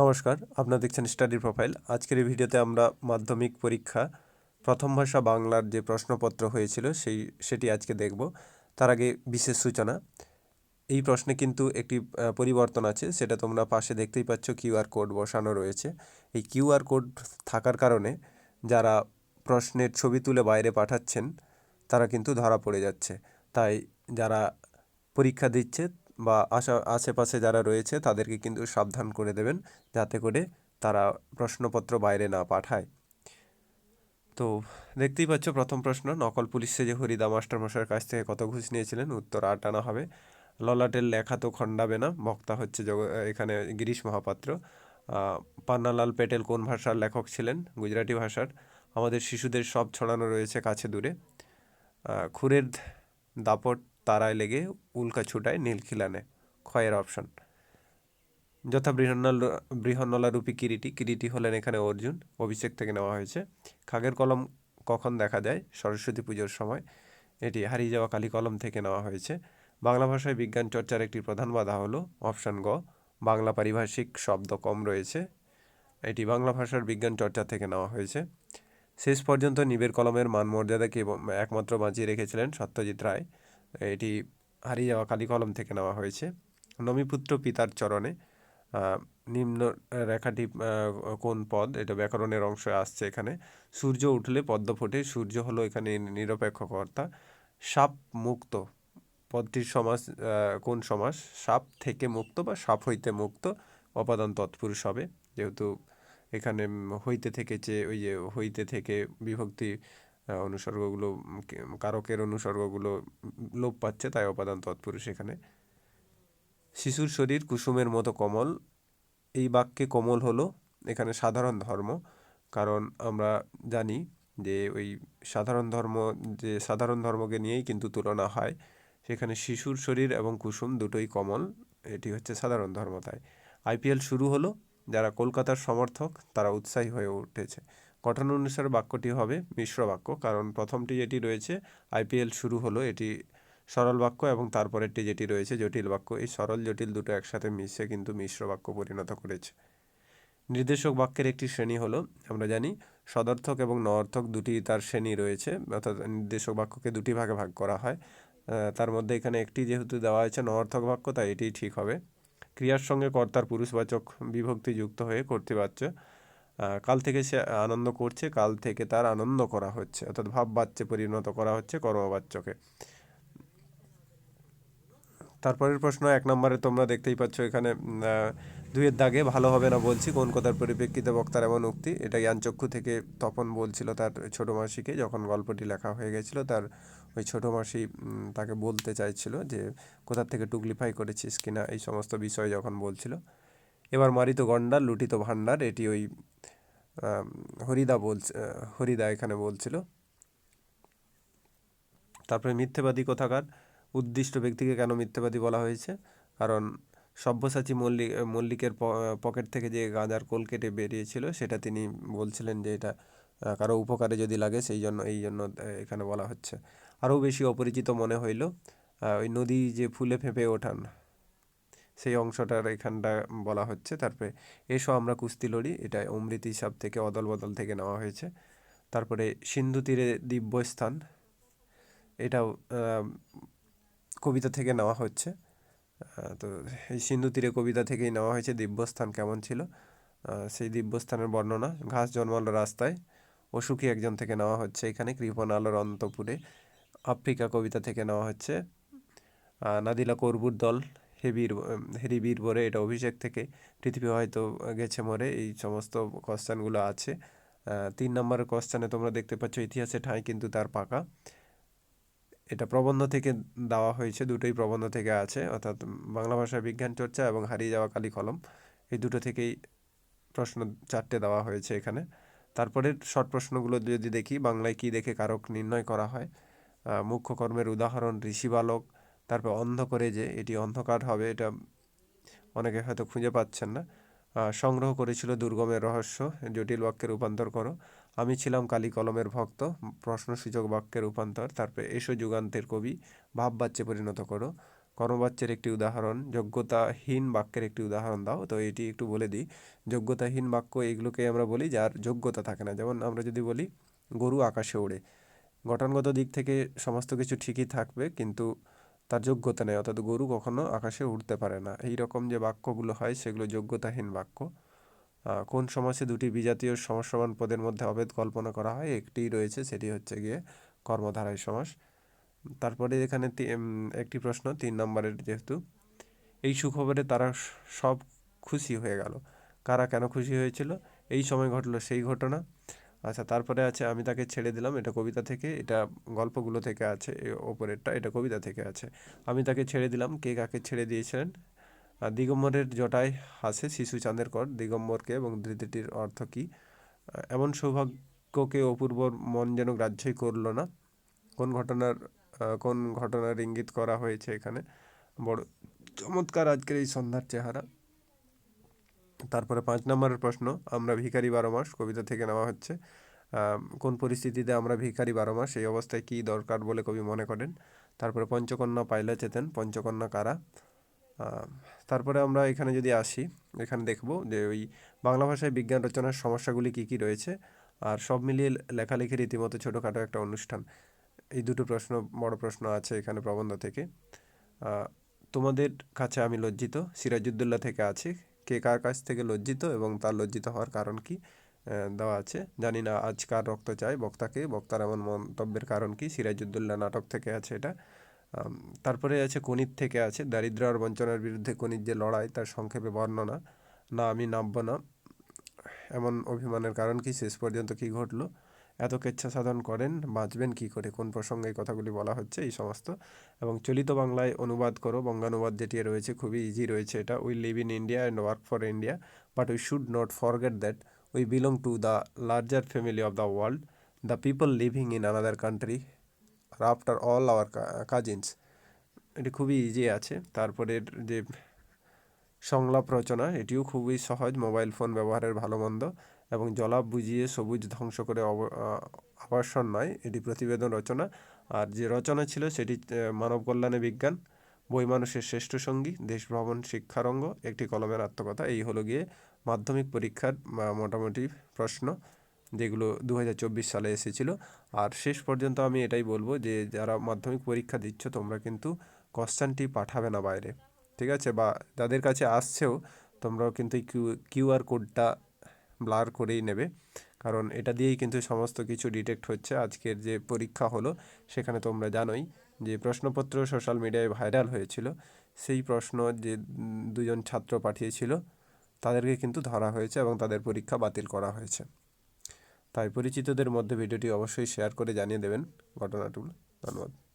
নমস্কার, আপনারা দেখছেন স্টাডি প্রোফাইল আজকের এই ভিডিওতে আমরা মাধ্যমিক পরীক্ষা, প্রথম ভাষা বাংলার যে প্রশ্নপত্র হয়েছিল সেই, সেটি আজকে দেখব। তার আগে বিশেষ সূচনা। এই প্রশ্নে কিন্তু একটি পরিবর্তন আছে, সেটা তোমরা পাশে দেখতেই পাচ্ছ কিউআর কোড বসানো রয়েছে। এই কিউআর কোড থাকার কারণে যারা প্রশ্নের ছবি তুলে বাইরে পাঠাচ্ছেন, তারা কিন্তু ধরা পড়ে যাচ্ছে। তাই যারা পরীক্ষা দিচ্ছে বা আশা, আশেপাশে যারা রয়েছে তাদেরকে কিন্তু সাবধান করে দেবেন যাতে করে তারা প্রশ্নপত্র বাইরে না পাঠায়। তো দেখতেই পাচ্ছ প্রথম প্রশ্ন, নকল পুলিশে যে হরিদা মাস্টার মশাইয়ের কাছ থেকে কত ঘুষ নিয়েছিলেন? উত্তর আট আনা হবে। ললাটের লেখা তো খণ্ডাবে না, বক্তা হচ্ছে জগ, এখানে গিরিশ মহাপাত্র। পান্নালাল পেটেল কোন ভাষার লেখক ছিলেন? গুজরাটি ভাষার। আমাদের শিশুদের সব ছড়ানো রয়েছে কাছে দূরে। খুরের দাপট তারায় লেগে উল্কা ছুটায় নীলখিলানে ক্ষয়ের অপশন। যথা বৃহন্নল বৃহন্নলা রূপী কিরিটি কিরিটি হলেন এখানে অর্জুন, অভিষেক থেকে নেওয়া হয়েছে। খাগের কলম কখন দেখা যায়? সরস্বতী পুজোর সময়। এটি হারিয়ে যাওয়া কালী কলম থেকে নেওয়া হয়েছে। বাংলা ভাষায় বিজ্ঞান চর্চার একটি প্রধান বাধা হলো অপশন গ, বাংলা পারিভাষিক শব্দ কম রয়েছে। এটি বাংলা ভাষার বিজ্ঞান চর্চা থেকে নেওয়া হয়েছে। শেষ পর্যন্ত নিবের কলমের মান মর্যাদাকে একমাত্র বাঁচিয়ে রেখেছিলেন সত্যজিৎ রায়। এটি হারিয়ে যাওয়া কালী কলম থেকে নেওয়া হয়েছে। নমিপুত্র পিতার চরণে নিম্ন রেখাটি কোন পদ? এটা ব্যাকরণের অংশ আসছে এখানে। সূর্য উঠলে পদ্ম ফোটে, সূর্য হলো এখানে নিরপেক্ষ কর্তা। সাপ মুক্ত, পদটির সমাস কোন সমাস? সাপ থেকে মুক্ত বা সাপ হইতে মুক্ত, অপাদান তৎপুরুষ হবে। যেহেতু এখানে হইতে থেকে যে ওই যে হইতে থেকে বিভক্তি অনুসর্গগুলো কারকের অনুসর্গগুলো লোপ পাচ্ছে, তাই অপাদান তৎপুরুষ এখানে। শিশুর শরীর কুসুমের মতো কোমল। এই বাক্যে কোমল হলো এখানে সাধারণ ধর্ম, কারণ আমরা জানি যে ওই সাধারণ ধর্ম, যে সাধারণ ধর্মকে নিয়েই কিন্তু তুলনা হয়। সেখানে শিশুর শরীর এবং কুসুম দুটোই কমল, এটি হচ্ছে সাধারণ ধর্ম তাই। আইপিএল শুরু হলো, যারা কলকাতার সমর্থক, তারা উৎসাহী হয়ে উঠেছে। গঠন অনুসারে বাক্যটি হবে মিশ্র বাক্য। কারণ প্রথমটি যেটি রয়েছে আইপিএল শুরু হলো, এটি সরল বাক্য এবং তারপরেরটি যেটি রয়েছে জটিল বাক্য। এই সরল, জটিল দুটো একসাথে মিশে কিন্তু মিশ্র বাক্য পরিণত করেছে। নির্দেশক বাক্যের একটি শ্রেণি হলো, আমরা জানি, সদর্থক এবং নঅর্থক দুটি তার শ্রেণি রয়েছে, অর্থাৎ নির্দেশক বাক্যকে দুটি ভাগে ভাগ করা হয়। তার মধ্যে এখানে একটি যেহেতু দেওয়া হয়েছে নঅর্থক বাক্য, তাই এটিই ঠিক হবে। ক্রিয়ার সঙ্গে কর্তার পুরুষবাচক বিভক্তি যুক্ত হয়ে কর্তৃবাচ্য কাল থেকে সে আনন্দ করছে, কাল থেকে তার আনন্দ করা হচ্ছে, অর্থাৎ ভাববাচ্যে পরিণত করা হচ্ছে কর্মবাচ্যকে তারপরের প্রশ্ন, এক নম্বরে তোমরা দেখতেই পাচ্ছ এখানে দুইয়ের দাগে ভালো হবে না বলছি, কোন কথার পরিপ্রেক্ষিতে বক্তার এমন উক্তি? এটা জ্ঞানচক্ষু থেকে তপন বলছিল তার ছোটো মাসিকে, যখন গল্পটি লেখা হয়ে গেছিল, তার ওই ছোটো মাসি তাকে বলতে চাইছিল যে, কোথার থেকে টুকলিফাই করেছিস কিনা, এই সমস্ত বিষয় যখন বলছিল। এবার মারিত গন্ডার, লুটিত ভাণ্ডার এটি ওই হরিদা বলছে, হরিদা এখানে বলছিল। তারপরে মিথ্যেবাদী কোথাকার? উদ্দিষ্ট ব্যক্তিকে কেন মিথ্যেবাদী বলা হয়েছে? কারণ সব্যসাচী মল্লিক, মল্লিকের পকেট থেকে যে গাঁজার কোল কেটে বেরিয়েছিল, সেটা তিনি বলছিলেন যে এটা কারও উপকারে যদি লাগে, সেই জন্য, এই জন্য এখানে বলা হচ্ছে। আরও বেশি অপরিচিত মনে হইল ওই নদী যে ফুলে ফেঁপে ওঠান সেই অংশটার এখানটা বলা হচ্ছে। তারপরে এসো আমরা কুস্তি লড়ি। এটা অমৃত হিসাব থেকে অদল বদল থেকে নেওয়া হয়েছে। তারপরে সিন্ধু তীরে দিব্যস্থান। এটাও কবিতা থেকে নেওয়া হচ্ছে। তো এই সিন্ধু তীরে কবিতা থেকেই নেওয়া হয়েছে। দিব্যস্থান কেমন ছিল? সেই দিব্যস্থানের বর্ণনা, ঘাস জন্মালো রাস্তায়। অসুখী একজন থেকে নেওয়া হচ্ছে এখানে। কৃপণ আলোর অন্তপুরে আফ্রিকা কবিতা থেকে নেওয়া হচ্ছে। নাদিলা করবুর দল হেবির, হেরি বীর বরে এটা অভিষেক থেকে পৃথিবী হয়তো গেছে মরে, এই সমস্ত কোশ্চেনগুলো আছে। তিন নম্বরের কোশ্চেনে তোমরা দেখতে পাচ্ছ ইতিহাসে ঠাঁই কিন্তু তার পাকা। এটা প্রবন্ধ থেকে দেওয়া হয়েছে, দুটোই প্রবন্ধ থেকে আছে, অর্থাৎ বাংলা ভাষার বিজ্ঞান চর্চা এবং হারিয়ে যাওয়া কালী কলম। এই দুটো থেকেই প্রশ্ন চারটে দেওয়া হয়েছে এখানে। তারপরে শর্ট প্রশ্নগুলো যদি দেখি, বাংলায় কি দেখে কারক নির্ণয় করা হয়? মুখ্য কর্মের উদাহরণ ঋষি বালক তারপর অন্ধ করে যে এটি অন্ধকার হবে, এটা অনেকে হয়তো খুঁজে পাচ্ছেন না। সংগ্রহ করেছিল দুর্গমের রহস্য, জটিল বাক্যে রূপান্তর করো। আমি ছিলাম কালী কলমের ভক্ত প্রশ্নসূচক বাক্যের রূপান্তর। তারপরে এসো যুগান্তের কবি ভাববাচ্যে পরিণত করো। কর্মবাচ্যের একটি উদাহরণ, যোগ্যতাহীন বাক্যের একটি উদাহরণ দাও। তো এটি একটু বলে দিই, যোগ্যতাহীন বাক্য এগুলোকে আমরা বলি যার যোগ্যতা থাকে না। যেমন আমরা যদি বলি, গরু আকাশে ওড়ে। গঠনগত দিক থেকে সমস্ত কিছু ঠিকই থাকবে, কিন্তু তার যোগ্যতা নেই, অর্থাৎ গরু কখনো আকাশে উড়তে পারে না। এই রকম যে বাক্যগুলো হয়, সেগুলো যোগ্যতাহীন বাক্য। কোন সমাসে দুটি বিজাতীয় সমস্যবান পদের মধ্যে অভেদ কল্পনা করা হয় একটি রয়েছে, সেটি হচ্ছে গিয়ে কর্মধারায় সমাস। তারপরে এখানে একটি প্রশ্ন, তিন নম্বরের যেহেতু, এই সুখবরে তারা সব খুশি হয়ে গেল। কারা কেন খুশি হয়েছিল? এই সময় ঘটলো সেই ঘটনা। আচ্ছা তারপরে আছে, আমি তাকে ছেড়ে দিলাম, এটা কবিতা থেকে, এটা গল্পগুলো থেকে আছে ওপরেরটা, এটা কবিতা থেকে আছে। আমি তাকে ছেড়ে দিলাম, কে কাকে ছেড়ে দিয়েছিলেন? দিগম্বরের জটায় হাসে শিশু চাঁদের কর, দিগম্বরকে এবং ধৃতিটির অর্থ কী? এমন সৌভাগ্যকে অপূর্বর মন যেন গ্রাহ্যই করল না। কোন ঘটনার কোন ঘটনার ইঙ্গিত করা হয়েছে এখানে? বড় চমৎকার আজকের এই সন্ধ্যার চেহারা। তারপরে পাঁচ নম্বরের প্রশ্ন, আমরা ভিখারি বারো মাস, কবিতা থেকে নেওয়া হচ্ছে। কোন পরিস্থিতিতে আমরা ভিখারি বারো মাস, এই অবস্থায় কী দরকার বলে কবি মনে করেন? তারপরে পঞ্চকন্যা পাইলা চেতেন, পঞ্চকন্যা কারা? তারপরে আমরা এখানে যদি আসি, এখানে দেখব যে ওই বাংলা ভাষায় বিজ্ঞান রচনার সমস্যাগুলি কী কী রয়েছে। আর সব মিলিয়ে লেখালেখির রীতিমতো ছোটোখাটো একটা অনুষ্ঠান। এই দুটো প্রশ্ন, বড় প্রশ্ন আছে এখানে প্রবন্ধ থেকে। তোমাদের কাছে আমি লজ্জিত, সিরাজউদ্দৌলা থেকে আছে। কে কার কাছ থেকে লজ্জিত এবং তার লজ্জিত হওয়ার কারণ কি দেওয়া আছে। জানি না আজ কার রক্ত চাই, বক্তাকে। বক্তার এমন মন্তব্যের কারণ কি, সিরাজউদ্দৌলা নাটক থেকে আছে এটা। তারপরে আছে কনির থেকে আছে। দারিদ্র আর বঞ্চনার বিরুদ্ধে কনির যে লড়াই, তার সংক্ষেপে বর্ণনা। না, আমি নামব না। এমন অভিমানের কারণ কি, শেষ পর্যন্ত কি ঘটলো? এত কেচ্ছা সাধন করেন, বাঁচবেন কি করে? কোন প্রসঙ্গে এই কথাগুলি বলা হচ্ছে? এই সমস্ত। এবং চলিত বাংলায় অনুবাদ করো। বঙ্গানুবাদ যেটি রয়েছে, খুবই ইজি রয়েছে এটা। We live in India and work for India but we should not forget that we belong to the larger family of the world the people living in another country are after all our cousins এটি খুবই easy আছে। তারপরের যে সংলাপ রচনা, এটিও খুবই সহজ। Mobile phone ব্যবহারের ভালো মন্দ। এবং জলাপ বুঝিয়ে সবুজ ধ্বংস করে আবাসন নয়, এটি প্রতিবেদন রচনা। আর যে রচনা ছিল সেটি মানব কল্যাণে বিজ্ঞান, বই মানুষের শ্রেষ্ঠ সঙ্গী, দেশ ভ্রমণ শিক্ষারঙ্গ একটি কলমের আত্মকথা। এই হলো গিয়ে মাধ্যমিক পরীক্ষার মোটামুটি প্রশ্ন যেগুলো দু হাজার চব্বিশ সালে এসেছিল। আর শেষ পর্যন্ত আমি এটাই বলব যে, যারা মাধ্যমিক পরীক্ষা দিচ্ছ তোমরা কিন্তু কোশ্চানটি পাঠাবে না বাইরে, ঠিক আছে? বা যাদের কাছে আসছেও তোমরাও কিন্তু এই কিউ কিউআর কোডটা ব্লার করেই নেবে। কারণ এটা দিয়েই কিন্তু সমস্ত কিছু ডিটেক্ট হচ্ছে। আজকের যে পরীক্ষা হলো, সেখানে তোমরা জানোই যে প্রশ্নপত্র সোশ্যাল মিডিয়ায় ভাইরাল হয়েছিল। সেই প্রশ্ন যে দুজন ছাত্র পাঠিয়েছিল, তাদেরকে কিন্তু ধরা হয়েছে এবং তাদের পরীক্ষা বাতিল করা হয়েছে। তাই পরিচিতদের মধ্যে ভিডিওটি অবশ্যই শেয়ার করে জানিয়ে দেবেন। ঘটনাটুকু ধন্যবাদ।